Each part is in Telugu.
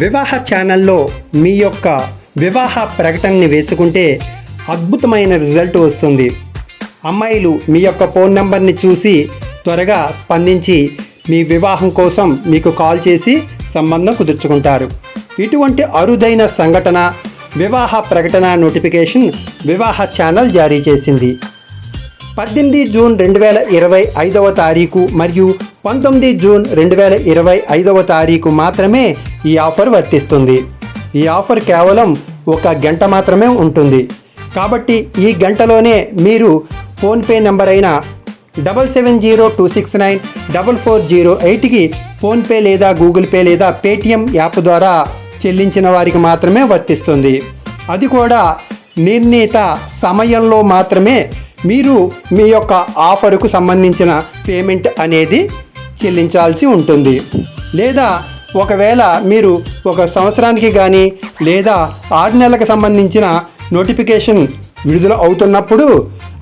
వివాహ ఛానల్లో మీ యొక్క వివాహ ప్రకటనని వేసుకుంటే అద్భుతమైన రిజల్ట్ వస్తుంది. అమ్మాయిలు మీ యొక్క ఫోన్ నెంబర్ని చూసి త్వరగా స్పందించి మీ వివాహం కోసం మీకు కాల్ చేసి సంబంధం కుదుర్చుకుంటారు. ఇటువంటి అరుదైన సంఘటన వివాహ ప్రకటన నోటిఫికేషన్ వివాహ ఛానల్ జారీ చేసింది. పద్దెనిమిది జూన్ రెండు వేల ఇరవై ఐదవ తారీఖు మరియు పంతొమ్మిది జూన్ రెండు వేల ఇరవై ఐదవ తారీఖు మాత్రమే ఈ ఆఫర్ వర్తిస్తుంది. ఈ ఆఫర్ కేవలం ఒక గంట మాత్రమే ఉంటుంది. కాబట్టి ఈ గంటలోనే మీరు ఫోన్పే నెంబర్ అయిన double seven zero two six nine double four zero ఎయిట్కి ఫోన్పే లేదా గూగుల్ పే లేదా పేటిఎం యాప్ ద్వారా చెల్లించిన వారికి మాత్రమే వర్తిస్తుంది. అది కూడా నిర్ణీత సమయంలో మాత్రమే మీరు మీ యొక్క ఆఫరుకు సంబంధించిన పేమెంట్ అనేది చెల్లించాల్సి ఉంటుంది. లేదా ఒకవేళ మీరు ఒక సంవత్సరానికి కానీ లేదా ఆరు నెలలకు సంబంధించిన నోటిఫికేషన్ విడుదల అవుతున్నప్పుడు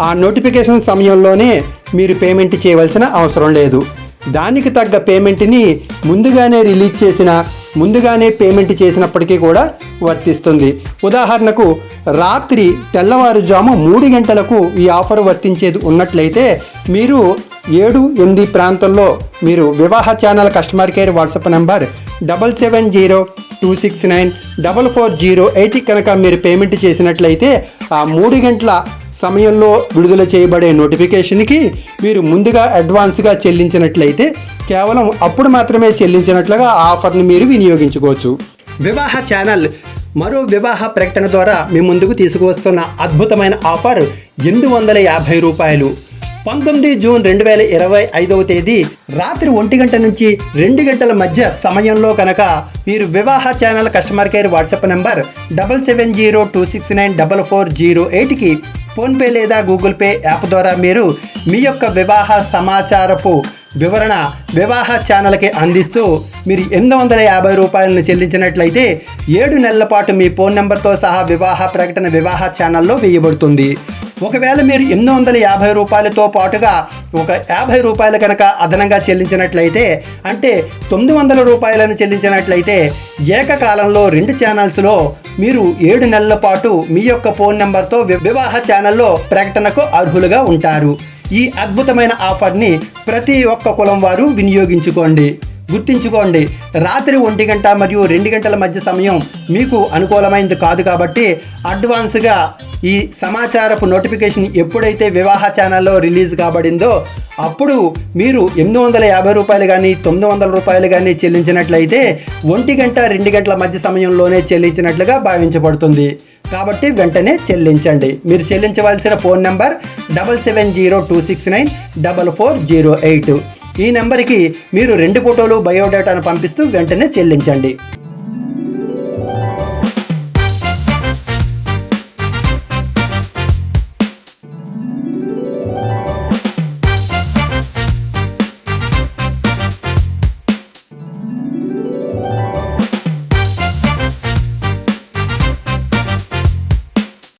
ఆ నోటిఫికేషన్ సమయంలోనే మీరు పేమెంట్ చేయవలసిన అవసరం లేదు. దానికి తగ్గ పేమెంట్ని ముందుగానే రిలీజ్ చేసిన ముందుగానే పేమెంట్ చేసినప్పటికీ కూడా వర్తిస్తుంది. ఉదాహరణకు రాత్రి తెల్లవారుజాము మూడు గంటలకు ఈ ఆఫర్ వర్తించేది ఉన్నట్లయితే మీరు ఏడు ఎనిమిది ప్రాంతంలో మీరు వివాహ channel customer care WhatsApp number double seven zero two six nine double four zero eight కనుక మీరు పేమెంట్ చేసినట్లయితే ఆ మూడు గంటల సమయంలో విడుదల చేయబడే నోటిఫికేషన్కి మీరు ముందుగా అడ్వాన్స్గా చెల్లించినట్లయితే కేవలం అప్పుడు మాత్రమే చెల్లించినట్లుగా ఆఫర్ని మీరు వినియోగించుకోవచ్చు. వివాహ ఛానల్ మరో వివాహ ప్రకటన ద్వారా మీ ముందుకు తీసుకువస్తున్న అద్భుతమైన ఆఫర్ ఎనిమిది వందల యాభై రూపాయలు. పంతొమ్మిది జూన్ రెండు వేల ఇరవై ఐదవ తేదీ రాత్రి ఒంటి గంట నుంచి రెండు గంటల మధ్య సమయంలో కనుక మీరు వివాహ channel customer care WhatsApp number double seven zero two six nine double four zero ఎయిట్కి ఫోన్పే లేదా గూగుల్ పే యాప్ ద్వారా మీరు మీ యొక్క వివాహ సమాచారపు వివరణ వివాహ ఛానల్కి అందిస్తూ మీరు ఎనిమిది వందల యాభై రూపాయలను చెల్లించినట్లయితే ఏడు నెలల పాటు మీ ఫోన్ నెంబర్తో సహా వివాహ ప్రకటన వివాహ ఛానల్లో వేయబడుతుంది. ఒకవేళ మీరు ఎనిమిది వందల యాభై రూపాయలతో పాటుగా ఒక యాభై రూపాయలు కనుక అదనంగా చెల్లించినట్లయితే అంటే తొమ్మిది వందల రూపాయలను చెల్లించినట్లయితే ఏకకాలంలో రెండు ఛానల్స్లో మీరు ఏడు నెలల పాటు మీ యొక్క ఫోన్ నెంబర్తో వివాహ ఛానల్లో ప్రకటనకు అర్హులుగా ఉంటారు. ఈ అద్భుతమైన ఆఫర్ని ప్రతి ఒక్క కులం వారు వినియోగించుకోండి. గుర్తుంచుకోండి రాత్రి ఒంటి గంట మరియు రెండు గంటల మధ్య సమయం మీకు అనుకూలమైనది కాదు కాబట్టి అడ్వాన్స్గా ఈ సమాచారపు నోటిఫికేషన్ ఎప్పుడైతే వివాహ ఛానల్లో రిలీజ్ కాబడిందో అప్పుడు మీరు ఎనిమిది వందల యాభై రూపాయలు కానీ తొమ్మిది వందల రూపాయలు కానీ చెల్లించినట్లయితే ఒంటి గంట రెండు గంటల మధ్య సమయంలోనే చెల్లించినట్లుగా భావించబడుతుంది. కాబట్టి వెంటనే చెల్లించండి. మీరు చెల్లించవలసిన phone number double seven zero two six nine double four zero eight. ఈ నెంబర్కి మీరు రెండు ఫోటోలు బయోడేటాను పంపిస్తూ వెంటనే చెల్లించండి.